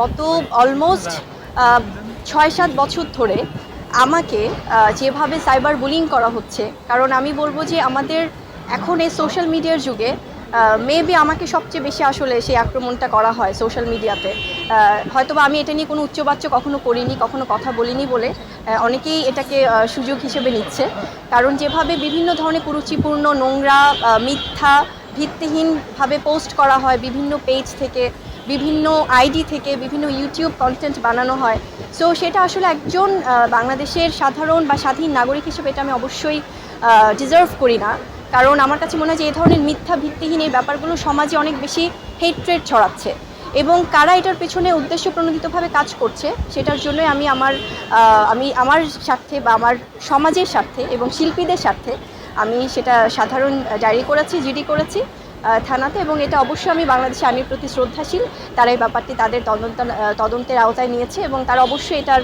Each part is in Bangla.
গত অলমোস্ট ছয় সাত বছর ধরে আমাকে যেভাবে সাইবার বুলিং করা হচ্ছে, কারণ আমি বলব যে আমাদের এখন এই সোশ্যাল মিডিয়ার যুগে মেবি আমাকে সবচেয়ে বেশি আসলে সেই আক্রমণটা করা হয় সোশ্যাল মিডিয়াতে হয়তোবা আমি এটা নিয়ে কোনো উচ্চবাচ্য কখনো করিনি, কখনো কথা বলিনি বলে অনেকেই এটাকে সুযোগ হিসেবে নিচ্ছে। কারণ যেভাবে বিভিন্ন ধরনের কুরুচিপূর্ণ, নোংরা মিথ্যা, ভিত্তিহীনভাবে পোস্ট করা হয় বিভিন্ন পেজ থেকে বিভিন্ন আইডি থেকে বিভিন্ন ইউটিউব কন্টেন্ট বানানো হয়। সো সেটা আসলে একজন বাংলাদেশের সাধারণ বা স্বাধীন নাগরিক হিসেবে এটা আমি অবশ্যই ডিজার্ভ করি না। কারণ আমার কাছে মনে হয় যে এই ধরনের মিথ্যা ভিত্তিহীন এই ব্যাপারগুলো সমাজে অনেক বেশি হেট্রেড ছড়াচ্ছে। এবং কারা এটার পেছনে উদ্দেশ্য প্রণোদিতভাবে কাজ করছে, সেটার জন্যই আমি আমার আমি আমার স্বার্থে বা আমার সমাজের স্বার্থে এবং শিল্পীদের স্বার্থে আমি সেটা সাধারণ ডায়েরি করেছি, জিডি করেছি। থানাতে এবং এটা অবশ্যই আমি বাংলাদেশের আইনের প্রতি শ্রদ্ধাশীল। তারা এই ব্যাপারটি তাদের তদন্ত তদন্তের আওতায় নিয়েছে এবং তারা অবশ্যই এটার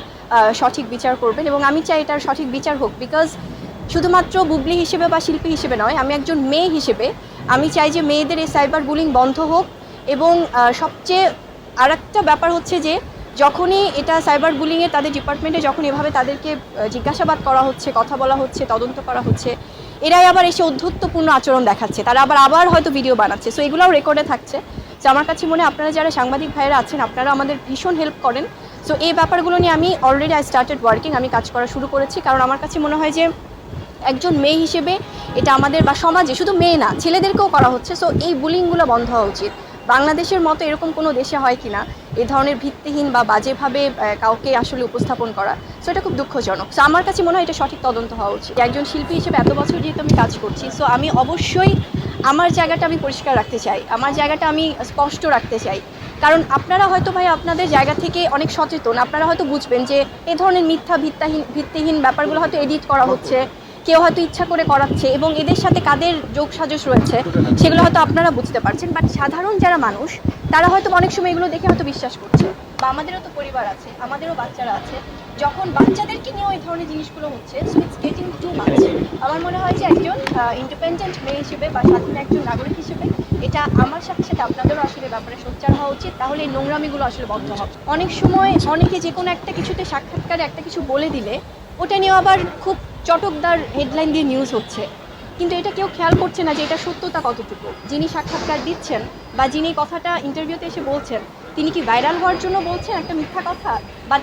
সঠিক বিচার করবেন এবং আমি চাই এটার সঠিক বিচার হোক বিকজ শুধুমাত্র বুবলি হিসেবে বা শিল্পী হিসেবে নয়, আমি একজন মেয়ে হিসেবে আমি চাই যে মেয়েদের এই সাইবার বুলিং বন্ধ হোক এবং সবচেয়ে আরেকটা ব্যাপার হচ্ছে যে যখনই এটা সাইবার বুলিংয়ে তাদের ডিপার্টমেন্টে যখন এভাবে তাদেরকে জিজ্ঞাসাবাদ করা হচ্ছে, কথা বলা হচ্ছে, তদন্ত করা হচ্ছে এরাই আবার এসে অধ্যত্বপূর্ণ আচরণ দেখাচ্ছে। তারা আবার আবার হয়তো ভিডিও বানাচ্ছে। সো এগুলোও রেকর্ডে থাকছে। তো আমার কাছে মনে আপনারা যারা সাংবাদিক ভাইয়েরা আছেন, আপনারা আমাদের ভীষণ হেল্প করেন। সো এই ব্যাপারগুলো নিয়ে আমি অলরেডি আই স্টার্টেড ওয়ার্কিং আমি কাজ করা শুরু করেছি। কারণ আমার কাছে মনে হয় যে, একজন মেয়ে হিসেবে এটা আমাদের বা সমাজে শুধু মেয়ে না, ছেলেদেরকেও করা হচ্ছে। সো এই বুলিংগুলো বন্ধ হওয়া উচিত। বাংলাদেশের মতো এরকম কোনো দেশে হয় কি না এই ধরনের ভিত্তিহীন বা বাজেভাবে কাউকে আসলে উপস্থাপন করা সো এটা খুব দুঃখজনক। সো আমার কাছে মনে হয় এটা সঠিক তদন্ত হওয়া উচিত। একজন শিল্পী হিসেবে এত বছর যেহেতু আমি কাজ করছি সো আমি অবশ্যই আমার জায়গাটা আমি পরিষ্কার রাখতে চাই। আমার জায়গাটা আমি স্পষ্ট রাখতে চাই। কারণ আপনারা হয়তো ভাই আপনাদের জায়গা থেকে অনেক সচেতন। আপনারা হয়তো বুঝবেন যে এ ধরনের মিথ্যা, ভিত্তাহীন, ভিত্তিহীন ব্যাপারগুলো হয়তো এডিট করা হচ্ছে, কেউ হয়তো ইচ্ছা করে করাচ্ছে এবং এদের সাথে কাদের যোগ সাজস রয়েছে, সেগুলো হয়তো আপনারা বুঝতে পারছেন। বাট সাধারণ যারা মানুষ তারা হয়তো অনেক সময় এগুলো দেখে হয়তো বিশ্বাস করছে। বা আমাদেরও তো পরিবার আছে, আমাদেরও বাচ্চারা আছে। যখন বাচ্চাদেরকে নিয়েও এই ধরনের জিনিসগুলো হচ্ছে so it's getting too much আমার মনে হয় যে একজন ইন্ডিপেন্ডেন্ট মেয়ে হিসেবে বা স্বাধীন একজন নাগরিক হিসেবে এটা আমার সাথে সাথে আপনাদেরও আসলে ব্যাপারে সোচ্চার হওয়া উচিত। তাহলে এই নোংরামিগুলো আসলে বন্ধ হবে। অনেক সময় অনেকে যে কোনো একটা কিছুতে সাক্ষাৎকারে একটা কিছু বলে দিলে, ওটা নিয়ে আবার খুব চটকদার হেডলাইন দিয়ে নিউজ হচ্ছে। কিন্তু এটা কেউ খেয়াল করছে না যে এটা সত্যতা কতটুকু। যিনি সাক্ষাৎকার দিচ্ছেন বা যিনি কথাটা ইন্টারভিউতে এসে বলছেন, তিনি কি ভাইরাল হওয়ার জন্য বলছেন একটা মিথ্যা কথা? বা